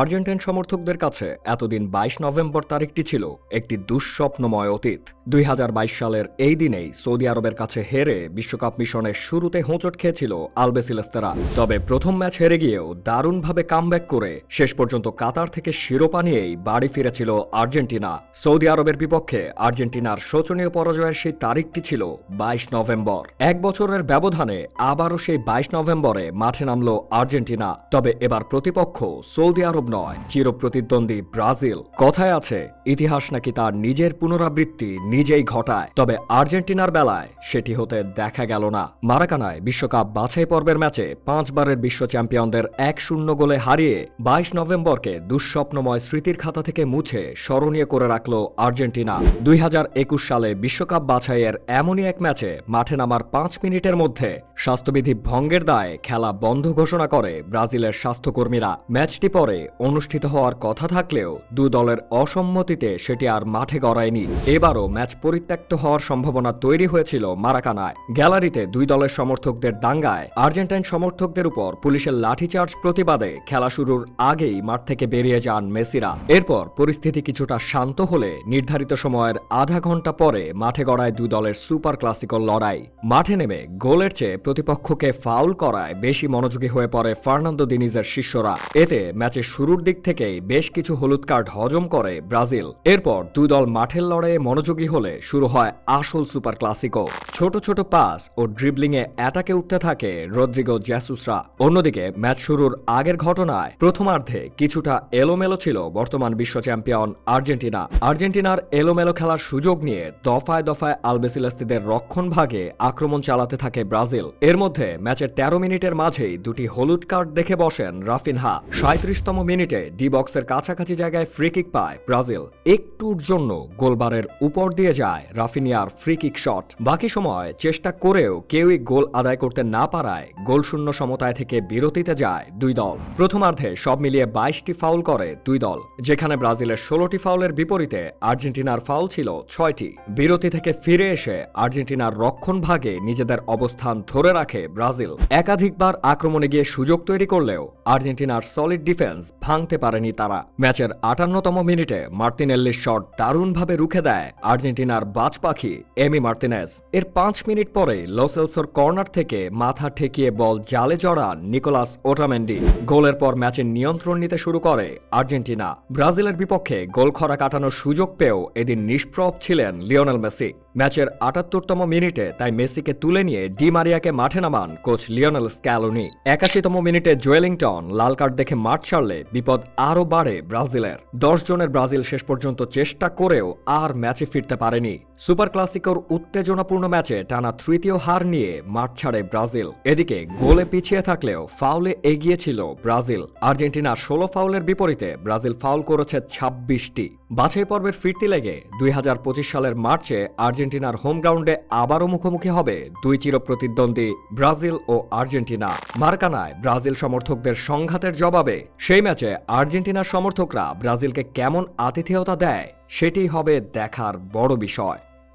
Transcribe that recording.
Argentine সমর্থকদের কাছে এতদিন বাইশ নভেম্বর তারিখটি ছিল একটি দুঃস্বপ্নময় অতীত। দুই হাজার বাইশ সালের এই দিনেই সৌদি আরবের কাছে হেরে বিশ্বকাপ মিশনের শুরুতে হোঁচট খেয়েছিল আলবেসিলেস্তেরা তবে প্রথম ম্যাচ হেরে গিয়েও দারুণভাবে কামব্যাক করে শেষ পর্যন্ত কাতার থেকে শিরোপা নিয়েই বাড়ি ফিরেছিল আর্জেন্টিনা। সৌদি আরবের বিপক্ষে আর্জেন্টিনার শোচনীয় পরাজয়ের সেই তারিখটি ছিল বাইশ নভেম্বর। এক বছরের ব্যবধানে আবারও সেই বাইশ নভেম্বরে মাঠে নামল আর্জেন্টিনা। তবে এবার প্রতিপক্ষ সৌদি আরব নয়, চিরপ্রতিদ্বন্দ্বী ব্রাজিল। কথায় আছে, ইতিহাস নাকি তার নিজের পুনরাবৃত্তি নিজেই ঘটায়। তবে আর্জেন্টিনার বেলায় সেটি হতে দেখা গেল না। মারাকানায় বিশ্বকাপ বাছাই পর্বের ম্যাচে পাঁচবারের বিশ্ব চ্যাম্পিয়নদের এক শূন্য গোলে হারিয়ে বাইশ নভেম্বরকে দুঃস্বপ্নময় স্মৃতির খাতা থেকে মুছে স্মরণীয় করে রাখল আর্জেন্টিনা। দুই হাজার একুশ সালে বিশ্বকাপ বাছাইয়ের এমনই এক ম্যাচে মাঠে নামার পাঁচ মিনিটের মধ্যে স্বাস্থ্যবিধি ভঙ্গের দায়ে খেলা বন্ধ ঘোষণা করে ব্রাজিলের স্বাস্থ্যকর্মীরা। ম্যাচটি পরে অনুষ্ঠিত হওয়ার কথা থাকলেও দু দলের অসম্মতিতে সেটি আর মাঠে গড়ায়নি। এবারও ম্যাচ পরিত্যক্ত হওয়ার সম্ভাবনা তৈরি হয়েছিল মারাকানায়। গ্যালারিতে দুই দলের সমর্থকদের দাঙ্গায় আর্জেন্টাইন সমর্থকদের উপর পুলিশের লাঠিচার্জ প্রতিবাদে খেলা শুরুর আগেই মাঠ থেকে বেরিয়ে যান মেসিরা। এরপর পরিস্থিতি কিছুটা শান্ত হলে নির্ধারিত সময়ের আধা ঘণ্টা পরে মাঠে গড়ায় দুই দলের সুপার ক্লাসিকল লড়াই। মাঠে নেমে গোলের চেয়ে প্রতিপক্ষকে ফাউল করায় বেশি মনোযোগী হয়ে পড়ে ফার্নান্দো দিনিজের শিষ্যরা। এতে ম্যাচের শুরুর দিক থেকেই বেশ কিছু হলুদ কার্ড হজম করে ব্রাজিল। এরপর দুই দল মাঠের লড়াইয়ে মনোযোগী হলে শুরু হয় আসল সুপার ক্লাসিকো। ছোট ছোট পাস ও ড্রিবলিংয়ে অ্যাটাকে উঠতে থাকে রদ্রিগো জ্যাসুসরা। অন্যদিকে ম্যাচ শুরুর আগের ঘটনায় প্রথমার্ধে কিছুটা এলোমেলো ছিল বর্তমান বিশ্ব চ্যাম্পিয়ন আর্জেন্টিনা। আর্জেন্টিনার এলোমেলো খেলার সুযোগ নিয়ে দফায় দফায় আলবেসিলাস্তিদের রক্ষণ ভাগে আক্রমণ চালাতে থাকে ব্রাজিল। এর মধ্যে ম্যাচের তেরো মিনিটের মাঝেই দুটি হলুদ কার্ড দেখে বসেন রাফিনহা। সাঁত্রিশতম মিনিটে ডি বক্সের কাছাকাছি জায়গায় ফ্রি কিক পায় ব্রাজিল। একটুর জন্য গোলবারের উপর দিয়ে যায় রাফিনিয়ার ফ্রি কিক শট বাকি সময় চেষ্টা করেও কেউই গোল আদায় করতে না পারায় গোলশূন্য সমতায় থেকে বিরতিতে যায় দুই দল। প্রথমার্ধে সব মিলিয়ে বাইশটি ফাউল করে দুই দল, যেখানে ব্রাজিলের ষোলোটি ফাউলের বিপরীতে আর্জেন্টিনার ফাউল ছিল ছয়টি। বিরতি থেকে ফিরে এসে আর্জেন্টিনার রক্ষণ ভাগে নিজেদের অবস্থান ধরে রাখে ব্রাজিল। একাধিকবার আক্রমণে গিয়ে সুযোগ তৈরি করলেও আর্জেন্টিনার সলিড ডিফেন্স ভাঙতে পারেনি তারা। ম্যাচের আটান্নতম মিনিটে মার্তিনেল্লির শট দারুণভাবে রুখে দেয় আর্জেন্টিনার বাজ পাখি এমি মার্তিনেস। এর পাঁচ মিনিট পরে লোসেলসোর কর্নার থেকে মাথা ঠেকিয়ে বল জালে জড়ান নিকোলাস ওটামেন্ডি। গোলের পর ম্যাচের নিয়ন্ত্রণ নিতে শুরু করে আর্জেন্টিনা। ব্রাজিলের বিপক্ষে গোল খরা কাটানোর সুযোগ পেয়েও এদিন নিষ্প্রভ ছিলেন লিওনেল মেসি। ম্যাচের আটাত্তরতম মিনিটে তাই মেসিকে তুলে নিয়ে ডি মারিয়াকে মাঠে নামান কোচ লিওনেল স্ক্যালোনি। একাশিতম মিনিটে জোয়েলিংটন লাল কার্ড দেখে মাঠ ছাড়লে বিপদ আরও বাড়ে ব্রাজিলের। দশ জনের ব্রাজিল শেষ পর্যন্ত চেষ্টা করেও আর ম্যাচে ফিরতে পারেনি। সুপার ক্লাসিকোর উত্তেজনাপূর্ণ ম্যাচে টানা তৃতীয় হার নিয়ে মাঠ ছাড়ে ব্রাজিল। এদিকে গোলে পিছিয়ে থাকলেও ফাউলে এগিয়ে ছিল ব্রাজিল। আর্জেন্টিনা ষোলো ফাউলের বিপরীতে ব্রাজিল ফাউল করেছে ছাব্বিশটি। বাছাই পর্বের ফিরতি লেগে দুই হাজার পঁচিশ সালের মার্চে আর্জেন্টিনার হোম গ্রাউন্ডে আবারও মুখোমুখি হবে দুই চির প্রতিদ্বন্দ্বী ব্রাজিল ও আর্জেন্টিনা। মার্কানায় ব্রাজিল সমর্থকদের সংঘাতের জবাবে সেই ম্যাচে আর্জেন্টিনার সমর্থকরা ব্রাজিলকে কেমন আতিথেয়তা দেয় সেটি হবে দেখার বড় বিষয়।